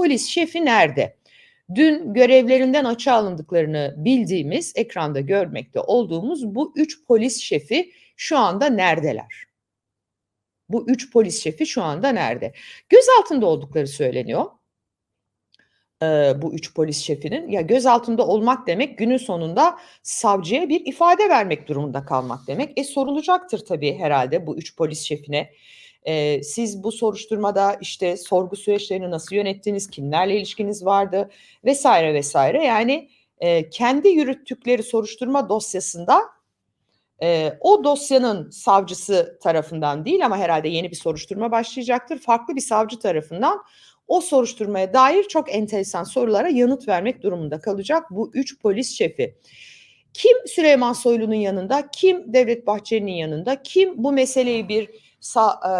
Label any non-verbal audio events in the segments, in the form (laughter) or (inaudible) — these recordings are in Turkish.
polis şefi nerede? Dün görevlerinden açığa alındıklarını bildiğimiz, ekranda görmekte olduğumuz bu üç polis şefi şu anda neredeler? Bu üç polis şefi şu anda nerede? Gözaltında oldukları söyleniyor. Ee, bu üç polis şefinin ya gözaltında olmak demek günün sonunda savcıya bir ifade vermek durumunda kalmak demek. E sorulacaktır tabii herhalde bu üç polis şefine. E, siz bu soruşturmada işte sorgu süreçlerini nasıl yönettiniz, kimlerle ilişkiniz vardı vesaire vesaire. Yani e, kendi yürüttükleri soruşturma dosyasında e, o dosyanın savcısı tarafından değil ama herhalde yeni bir soruşturma başlayacaktır. Farklı bir savcı tarafından o soruşturmaya dair çok enteresan sorulara yanıt vermek durumunda kalacak bu üç polis şefi. Kim Süleyman Soylu'nun yanında, kim Devlet Bahçeli'nin yanında, kim bu meseleyi bir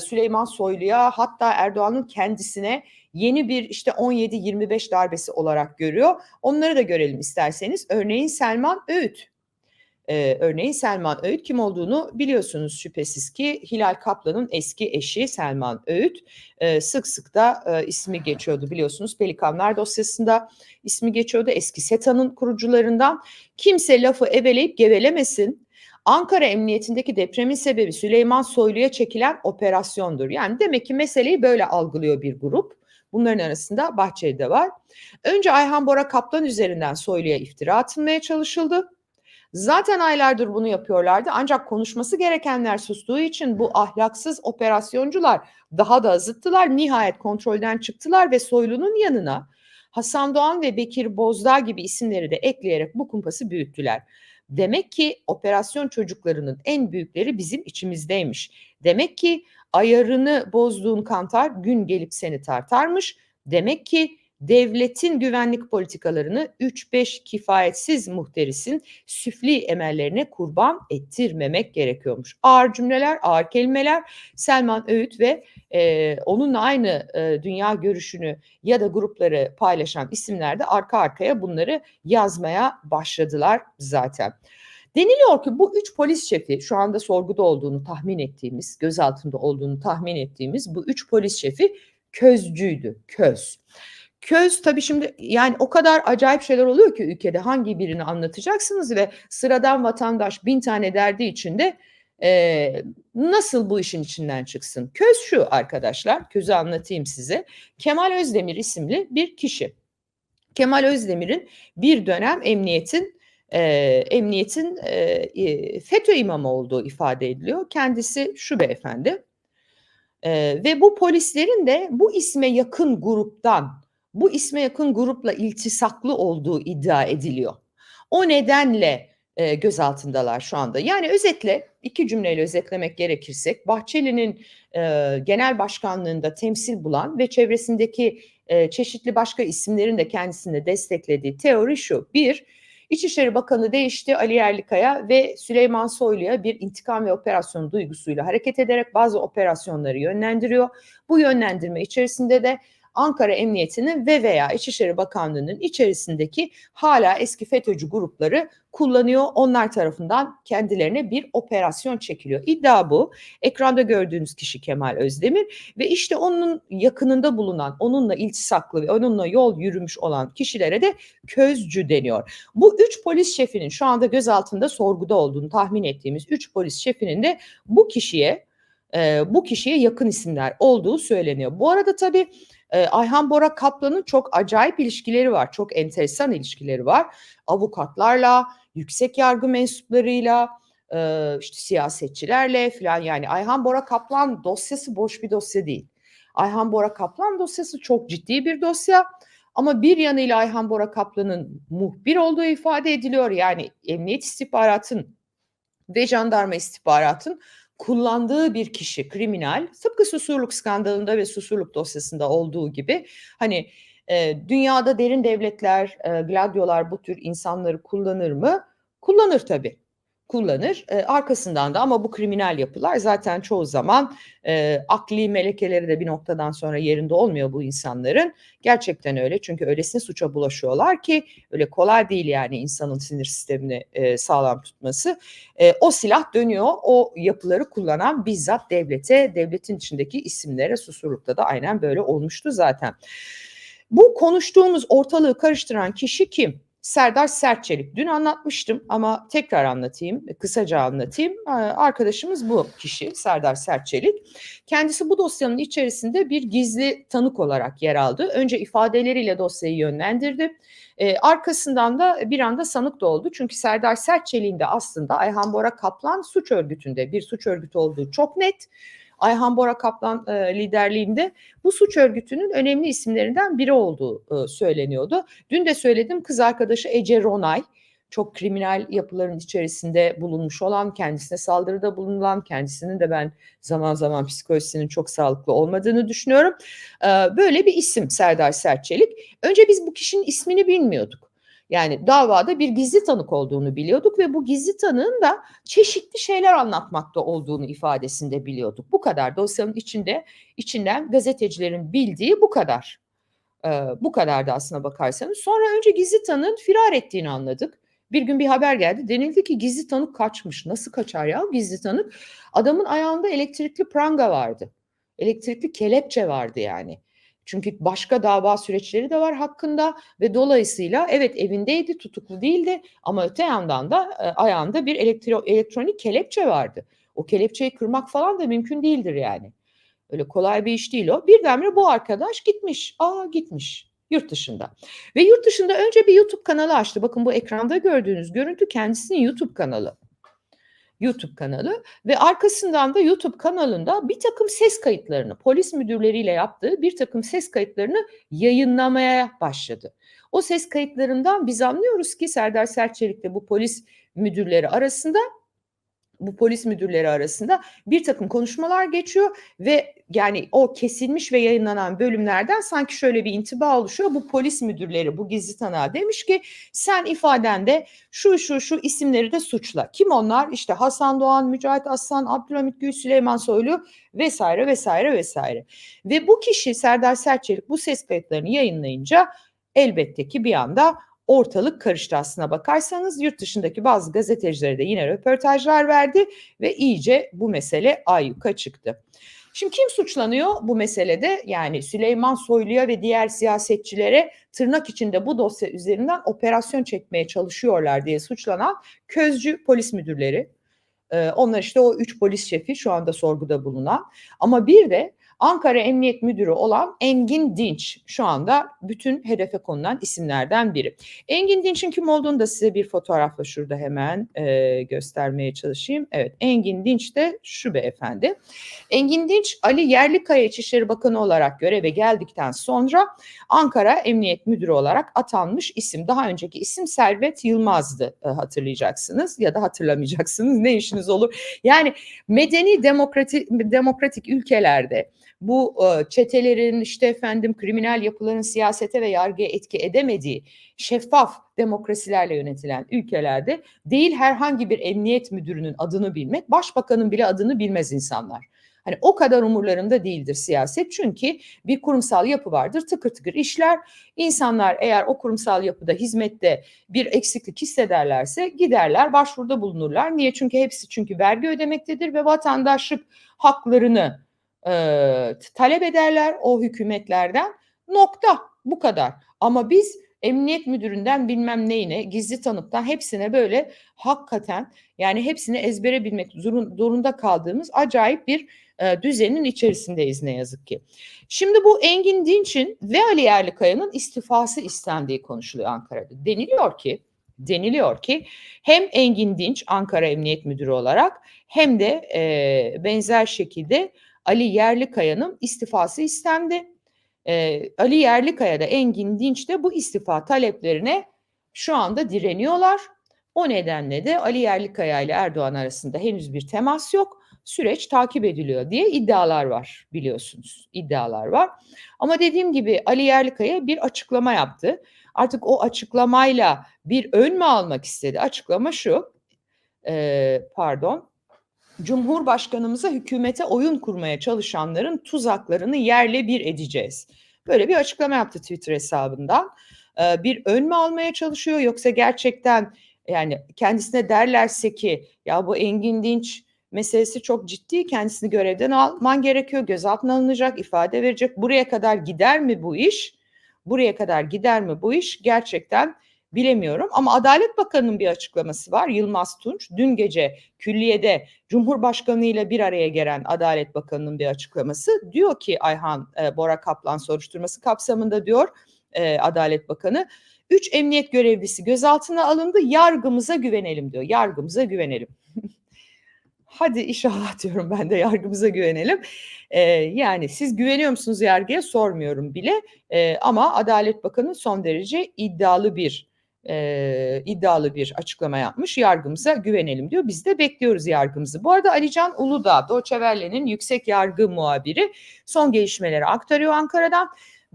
Süleyman Soylu'ya hatta Erdoğan'ın kendisine yeni bir işte 17-25 darbesi olarak görüyor. Onları da görelim isterseniz. Örneğin Selman Öğüt. Ee, örneğin Selman Öğüt kim olduğunu biliyorsunuz şüphesiz ki Hilal Kaplan'ın eski eşi Selman Öğüt e, sık sık da e, ismi geçiyordu biliyorsunuz Pelikanlar dosyasında ismi geçiyordu eski SETA'nın kurucularından kimse lafı ebeleyip gevelemesin Ankara Emniyetindeki depremin sebebi Süleyman Soylu'ya çekilen operasyondur. Yani demek ki meseleyi böyle algılıyor bir grup. Bunların arasında Bahçeli de var. Önce Ayhan Bora Kaplan üzerinden Soylu'ya iftira atılmaya çalışıldı. Zaten aylardır bunu yapıyorlardı ancak konuşması gerekenler sustuğu için bu ahlaksız operasyoncular daha da azıttılar. Nihayet kontrolden çıktılar ve Soylu'nun yanına Hasan Doğan ve Bekir Bozdağ gibi isimleri de ekleyerek bu kumpası büyüttüler. Demek ki operasyon çocuklarının en büyükleri bizim içimizdeymiş. Demek ki ayarını bozduğun kantar gün gelip seni tartarmış. Demek ki devletin güvenlik politikalarını 3-5 kifayetsiz muhterisin süfli emellerine kurban ettirmemek gerekiyormuş. Ağır cümleler, ağır kelimeler Selman Öğüt ve e, onunla aynı e, dünya görüşünü ya da grupları paylaşan isimler de arka arkaya bunları yazmaya başladılar zaten. Deniliyor ki bu üç polis şefi şu anda sorguda olduğunu tahmin ettiğimiz, gözaltında olduğunu tahmin ettiğimiz bu üç polis şefi közcüydü, köz. Köz tabii şimdi yani o kadar acayip şeyler oluyor ki ülkede hangi birini anlatacaksınız ve sıradan vatandaş bin tane derdi içinde e, nasıl bu işin içinden çıksın? Köz şu arkadaşlar, közü anlatayım size. Kemal Özdemir isimli bir kişi. Kemal Özdemir'in bir dönem emniyetin e, emniyetin e, FETÖ imamı olduğu ifade ediliyor. Kendisi şu beyefendi. E, ve bu polislerin de bu isme yakın gruptan, bu isme yakın grupla iltisaklı olduğu iddia ediliyor. O nedenle e, gözaltındalar şu anda. Yani özetle iki cümleyle özetlemek gerekirsek Bahçeli'nin e, genel başkanlığında temsil bulan ve çevresindeki e, çeşitli başka isimlerin de kendisini desteklediği teori şu. Bir, İçişleri Bakanı değişti Ali Yerlikaya ve Süleyman Soylu'ya bir intikam ve operasyon duygusuyla hareket ederek bazı operasyonları yönlendiriyor. Bu yönlendirme içerisinde de Ankara Emniyeti'nin ve veya İçişleri Bakanlığı'nın içerisindeki hala eski FETÖ'cü grupları kullanıyor. Onlar tarafından kendilerine bir operasyon çekiliyor. İddia bu. Ekranda gördüğünüz kişi Kemal Özdemir ve işte onun yakınında bulunan, onunla iltisaklı ve onunla yol yürümüş olan kişilere de közcü deniyor. Bu üç polis şefinin şu anda gözaltında sorguda olduğunu tahmin ettiğimiz üç polis şefinin de bu kişiye bu kişiye yakın isimler olduğu söyleniyor. Bu arada tabii Ayhan Bora Kaplan'ın çok acayip ilişkileri var. Çok enteresan ilişkileri var. Avukatlarla, yüksek yargı mensuplarıyla, işte siyasetçilerle falan yani Ayhan Bora Kaplan dosyası boş bir dosya değil. Ayhan Bora Kaplan dosyası çok ciddi bir dosya. Ama bir yanıyla Ayhan Bora Kaplan'ın muhbir olduğu ifade ediliyor. Yani emniyet istihbaratın ve jandarma istihbaratın kullandığı bir kişi kriminal tıpkı susurluk skandalında ve susurluk dosyasında olduğu gibi hani e, dünyada derin devletler, e, gladyolar bu tür insanları kullanır mı? Kullanır tabii kullanır. E, arkasından da ama bu kriminal yapılar zaten çoğu zaman e, akli melekeleri de bir noktadan sonra yerinde olmuyor bu insanların. Gerçekten öyle çünkü öylesine suça bulaşıyorlar ki öyle kolay değil yani insanın sinir sistemini e, sağlam tutması. E, o silah dönüyor o yapıları kullanan bizzat devlete, devletin içindeki isimlere susurlukta da aynen böyle olmuştu zaten. Bu konuştuğumuz ortalığı karıştıran kişi kim? Serdar Sertçelik. Dün anlatmıştım ama tekrar anlatayım, kısaca anlatayım. Ee, arkadaşımız bu kişi Serdar Sertçelik. Kendisi bu dosyanın içerisinde bir gizli tanık olarak yer aldı. Önce ifadeleriyle dosyayı yönlendirdi. Ee, arkasından da bir anda sanık da oldu. Çünkü Serdar Sertçelik'in de aslında Ayhan Bora Kaplan suç örgütünde bir suç örgütü olduğu çok net. Ayhan Bora Kaplan e, liderliğinde bu suç örgütünün önemli isimlerinden biri olduğu e, söyleniyordu. Dün de söyledim kız arkadaşı Ece Ronay çok kriminal yapıların içerisinde bulunmuş olan, kendisine saldırıda bulunan, kendisinin de ben zaman zaman psikolojisinin çok sağlıklı olmadığını düşünüyorum. E, böyle bir isim Serdar Sertçelik. Önce biz bu kişinin ismini bilmiyorduk. Yani davada bir gizli tanık olduğunu biliyorduk ve bu gizli tanığın da çeşitli şeyler anlatmakta olduğunu ifadesinde biliyorduk. Bu kadar dosyanın içinde içinden gazetecilerin bildiği bu kadar. Ee, bu kadar da aslına bakarsanız. Sonra önce gizli tanığın firar ettiğini anladık. Bir gün bir haber geldi. Denildi ki gizli tanık kaçmış. Nasıl kaçar ya gizli tanık? Adamın ayağında elektrikli pranga vardı. Elektrikli kelepçe vardı yani. Çünkü başka dava süreçleri de var hakkında ve dolayısıyla evet evindeydi, tutuklu değildi ama öte yandan da e, ayağında bir elektro, elektronik kelepçe vardı. O kelepçeyi kırmak falan da mümkün değildir yani. Öyle kolay bir iş değil o. Birdenbire bu arkadaş gitmiş. Aa gitmiş yurt dışında. Ve yurt dışında önce bir YouTube kanalı açtı. Bakın bu ekranda gördüğünüz görüntü kendisinin YouTube kanalı. YouTube kanalı ve arkasından da YouTube kanalında bir takım ses kayıtlarını polis müdürleriyle yaptığı bir takım ses kayıtlarını yayınlamaya başladı. O ses kayıtlarından biz anlıyoruz ki Serdar Sertçelik'le bu polis müdürleri arasında bu polis müdürleri arasında bir takım konuşmalar geçiyor ve yani o kesilmiş ve yayınlanan bölümlerden sanki şöyle bir intiba oluşuyor. Bu polis müdürleri bu gizli tanığa demiş ki sen ifadende şu şu şu isimleri de suçla. Kim onlar? İşte Hasan Doğan, Mücahit Aslan, Abdülhamit Gül, Süleyman Soylu vesaire vesaire vesaire. Ve bu kişi Serdar Sertçelik bu ses kayıtlarını yayınlayınca elbette ki bir anda ortalık karıştı aslına bakarsanız. Yurt dışındaki bazı gazetecilere de yine röportajlar verdi ve iyice bu mesele ayyuka çıktı. Şimdi kim suçlanıyor bu meselede? Yani Süleyman Soylu'ya ve diğer siyasetçilere tırnak içinde bu dosya üzerinden operasyon çekmeye çalışıyorlar diye suçlanan közcü polis müdürleri. Ee, onlar işte o üç polis şefi şu anda sorguda bulunan. Ama bir de Ankara Emniyet Müdürü olan Engin Dinç şu anda bütün hedefe konulan isimlerden biri. Engin Dinç'in kim olduğunu da size bir fotoğrafla şurada hemen e, göstermeye çalışayım. Evet Engin Dinç de şu beyefendi. Engin Dinç Ali Yerlikaya İçişleri Bakanı olarak göreve geldikten sonra Ankara Emniyet Müdürü olarak atanmış isim. Daha önceki isim Servet Yılmaz'dı e, hatırlayacaksınız ya da hatırlamayacaksınız ne işiniz olur. Yani medeni demokratik, demokratik ülkelerde bu e, çetelerin işte efendim kriminal yapıların siyasete ve yargıya etki edemediği şeffaf demokrasilerle yönetilen ülkelerde değil herhangi bir emniyet müdürünün adını bilmek, başbakanın bile adını bilmez insanlar. Hani o kadar umurlarında değildir siyaset çünkü bir kurumsal yapı vardır tıkır tıkır işler. İnsanlar eğer o kurumsal yapıda hizmette bir eksiklik hissederlerse giderler başvuruda bulunurlar. Niye? Çünkü hepsi çünkü vergi ödemektedir ve vatandaşlık haklarını e, talep ederler o hükümetlerden. Nokta bu kadar. Ama biz emniyet müdüründen bilmem neyine, gizli tanıktan hepsine böyle hakikaten yani hepsini ezbere bilmek zorunda kaldığımız acayip bir e, düzenin içerisindeyiz ne yazık ki. Şimdi bu Engin Dinç'in ve Ali Yerlikaya'nın istifası istendiği konuşuluyor Ankara'da. Deniliyor ki deniliyor ki hem Engin Dinç Ankara Emniyet Müdürü olarak hem de e, benzer şekilde Ali Yerlikaya'nın istifası istendi. Ee, Ali Yerlikaya da Engin Dinç de bu istifa taleplerine şu anda direniyorlar. O nedenle de Ali Yerlikaya ile Erdoğan arasında henüz bir temas yok. Süreç takip ediliyor diye iddialar var biliyorsunuz. İddialar var. Ama dediğim gibi Ali Yerlikaya bir açıklama yaptı. Artık o açıklamayla bir ön mü almak istedi? Açıklama şu. E, pardon. Cumhurbaşkanımıza hükümete oyun kurmaya çalışanların tuzaklarını yerle bir edeceğiz. Böyle bir açıklama yaptı Twitter hesabından. Ee, bir ön mü almaya çalışıyor yoksa gerçekten yani kendisine derlerse ki ya bu Engin Dinç meselesi çok ciddi kendisini görevden alman gerekiyor gözaltına alınacak ifade verecek buraya kadar gider mi bu iş? buraya kadar gider mi bu iş gerçekten bilemiyorum. Ama Adalet Bakanı'nın bir açıklaması var. Yılmaz Tunç dün gece külliyede Cumhurbaşkanı ile bir araya gelen Adalet Bakanı'nın bir açıklaması. Diyor ki Ayhan e, Bora Kaplan soruşturması kapsamında diyor e, Adalet Bakanı. Üç emniyet görevlisi gözaltına alındı. Yargımıza güvenelim diyor. Yargımıza güvenelim. (laughs) Hadi inşallah diyorum ben de yargımıza güvenelim. Ee, yani siz güveniyor musunuz yargıya sormuyorum bile. Ee, ama Adalet Bakanı son derece iddialı bir e, iddialı bir açıklama yapmış. Yargımıza güvenelim diyor. Biz de bekliyoruz yargımızı. Bu arada Alican Uludağ, Doçevelle'nin yüksek yargı muhabiri son gelişmeleri aktarıyor Ankara'dan.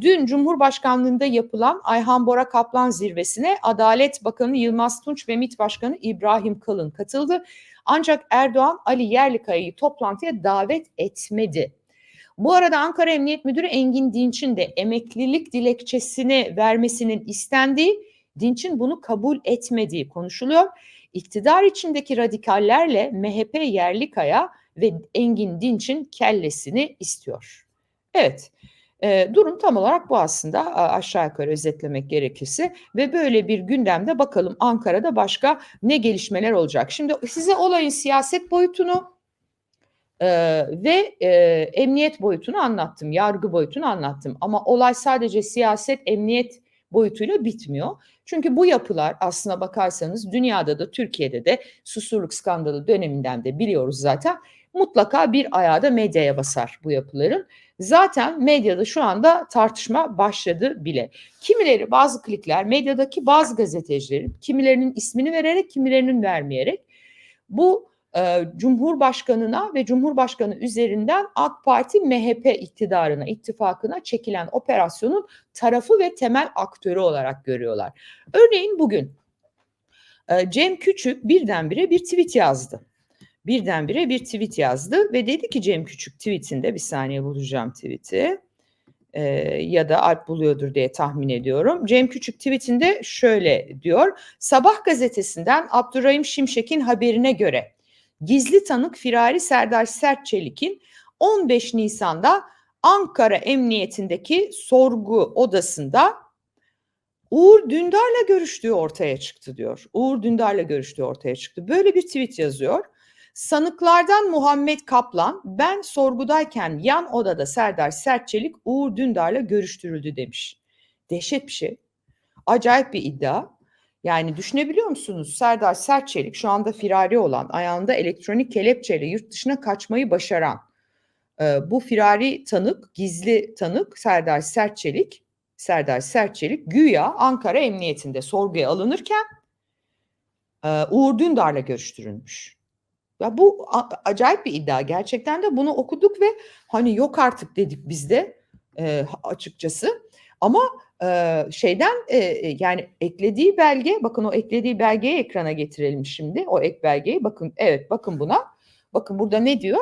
Dün Cumhurbaşkanlığında yapılan Ayhan Bora Kaplan zirvesine Adalet Bakanı Yılmaz Tunç ve MİT Başkanı İbrahim Kalın katıldı. Ancak Erdoğan Ali Yerlikaya'yı toplantıya davet etmedi. Bu arada Ankara Emniyet Müdürü Engin Dinç'in de emeklilik dilekçesini vermesinin istendiği, Dinç'in bunu kabul etmediği konuşuluyor. İktidar içindeki radikallerle MHP Yerlikaya ve Engin Dinç'in kellesini istiyor. Evet, e, durum tam olarak bu aslında aşağı yukarı özetlemek gerekirse ve böyle bir gündemde bakalım Ankara'da başka ne gelişmeler olacak. Şimdi size olayın siyaset boyutunu e, ve e, emniyet boyutunu anlattım, yargı boyutunu anlattım ama olay sadece siyaset, emniyet boyutuyla bitmiyor. Çünkü bu yapılar aslına bakarsanız dünyada da Türkiye'de de susurluk skandalı döneminden de biliyoruz zaten mutlaka bir ayağı da medyaya basar bu yapıların. Zaten medyada şu anda tartışma başladı bile. Kimileri bazı klikler medyadaki bazı gazetecilerin kimilerinin ismini vererek kimilerinin vermeyerek bu e, Cumhurbaşkanına ve Cumhurbaşkanı üzerinden AK Parti MHP iktidarına, ittifakına çekilen operasyonun tarafı ve temel aktörü olarak görüyorlar. Örneğin bugün e, Cem Küçük birdenbire bir tweet yazdı birdenbire bir tweet yazdı ve dedi ki Cem Küçük tweetinde bir saniye bulacağım tweeti e, ya da Alp buluyordur diye tahmin ediyorum. Cem Küçük tweetinde şöyle diyor. Sabah gazetesinden Abdurrahim Şimşek'in haberine göre gizli tanık Firari Serdar Sertçelik'in 15 Nisan'da Ankara Emniyetindeki sorgu odasında Uğur Dündar'la görüştüğü ortaya çıktı diyor. Uğur Dündar'la görüştüğü ortaya çıktı. Böyle bir tweet yazıyor. Sanıklardan Muhammed Kaplan ben sorgudayken yan odada Serdar Sertçelik Uğur Dündar'la görüştürüldü demiş. Dehşet bir şey. Acayip bir iddia. Yani düşünebiliyor musunuz? Serdar Sertçelik şu anda firari olan, ayağında elektronik kelepçeyle yurt dışına kaçmayı başaran e, bu firari tanık, gizli tanık Serdar Sertçelik, Serdar Sertçelik güya Ankara Emniyetinde sorguya alınırken e, Uğur Dündar'la görüştürülmüş. Ya bu acayip bir iddia gerçekten de bunu okuduk ve hani yok artık dedik biz de e, açıkçası. Ama e, şeyden e, yani eklediği belge bakın o eklediği belgeyi ekrana getirelim şimdi o ek belgeyi bakın evet bakın buna bakın burada ne diyor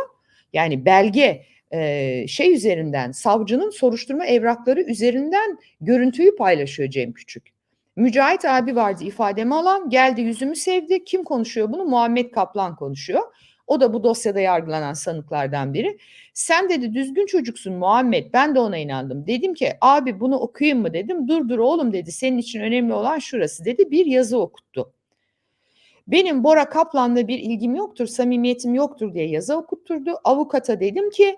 yani belge e, şey üzerinden savcının soruşturma evrakları üzerinden görüntüyü paylaşıyor Cem Küçük. Mücahit abi vardı ifademi alan geldi yüzümü sevdi. Kim konuşuyor bunu? Muhammed Kaplan konuşuyor. O da bu dosyada yargılanan sanıklardan biri. Sen dedi düzgün çocuksun Muhammed. Ben de ona inandım. Dedim ki abi bunu okuyayım mı dedim. Dur dur oğlum dedi. Senin için önemli olan şurası dedi. Bir yazı okuttu. Benim Bora Kaplan'la bir ilgim yoktur, samimiyetim yoktur diye yazı okutturdu. Avukata dedim ki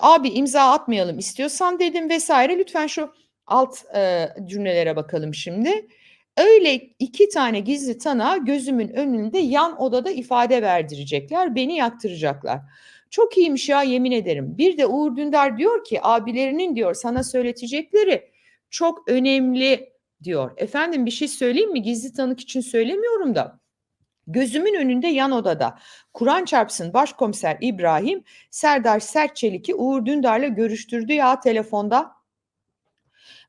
abi imza atmayalım istiyorsan dedim vesaire. Lütfen şu alt e, cümlelere bakalım şimdi. Öyle iki tane gizli tanığa gözümün önünde yan odada ifade verdirecekler, beni yaktıracaklar. Çok iyiymiş ya yemin ederim. Bir de Uğur Dündar diyor ki abilerinin diyor sana söyletecekleri çok önemli diyor. Efendim bir şey söyleyeyim mi? Gizli tanık için söylemiyorum da. Gözümün önünde yan odada Kur'an çarpsın başkomiser İbrahim Serdar Sertçelik'i Uğur Dündar'la görüştürdü ya telefonda.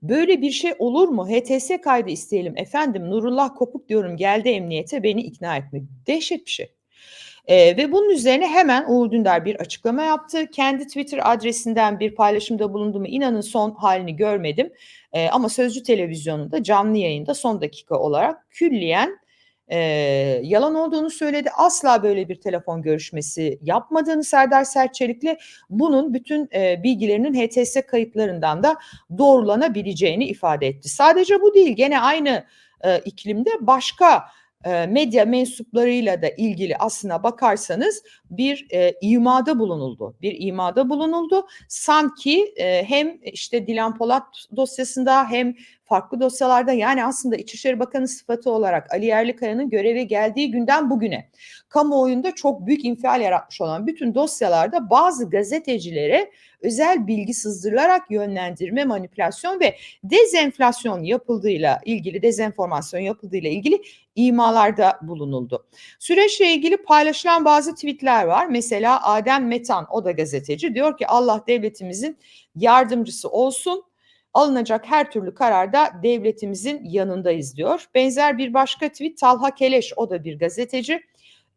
Böyle bir şey olur mu? HTS kaydı isteyelim. Efendim Nurullah Kopuk diyorum geldi emniyete beni ikna etmek. Dehşet bir şey. Ee, ve bunun üzerine hemen Uğur Dündar bir açıklama yaptı. Kendi Twitter adresinden bir paylaşımda bulundu mu inanın son halini görmedim. Ee, ama Sözcü Televizyonu'nda canlı yayında son dakika olarak külliyen eee, yalan olduğunu söyledi. Asla böyle bir telefon görüşmesi yapmadığını Serdar Serçelik'le bunun bütün, eee, bilgilerinin HTS kayıtlarından da doğrulanabileceğini ifade etti. Sadece bu değil, gene aynı, eee, iklimde başka, eee, medya mensuplarıyla da ilgili aslına bakarsanız bir, eee, imada bulunuldu. Bir imada bulunuldu. Sanki, eee, hem işte Dilan Polat dosyasında hem farklı dosyalarda yani aslında İçişleri Bakanı sıfatı olarak Ali Yerlikaya'nın göreve geldiği günden bugüne kamuoyunda çok büyük infial yaratmış olan bütün dosyalarda bazı gazetecilere özel bilgi sızdırılarak yönlendirme, manipülasyon ve dezenflasyon yapıldığıyla ilgili, dezenformasyon yapıldığıyla ilgili imalarda bulunuldu. Süreçle ilgili paylaşılan bazı tweetler var. Mesela Adem Metan, o da gazeteci, diyor ki Allah devletimizin yardımcısı olsun. Alınacak her türlü kararda devletimizin yanındayız diyor. Benzer bir başka tweet Talha Keleş, o da bir gazeteci.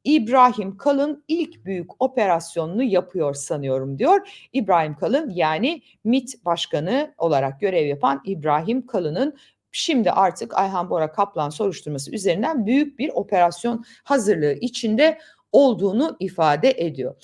İbrahim Kalın ilk büyük operasyonunu yapıyor sanıyorum diyor. İbrahim Kalın yani MİT Başkanı olarak görev yapan İbrahim Kalın'ın şimdi artık Ayhan Bora Kaplan soruşturması üzerinden büyük bir operasyon hazırlığı içinde olduğunu ifade ediyor.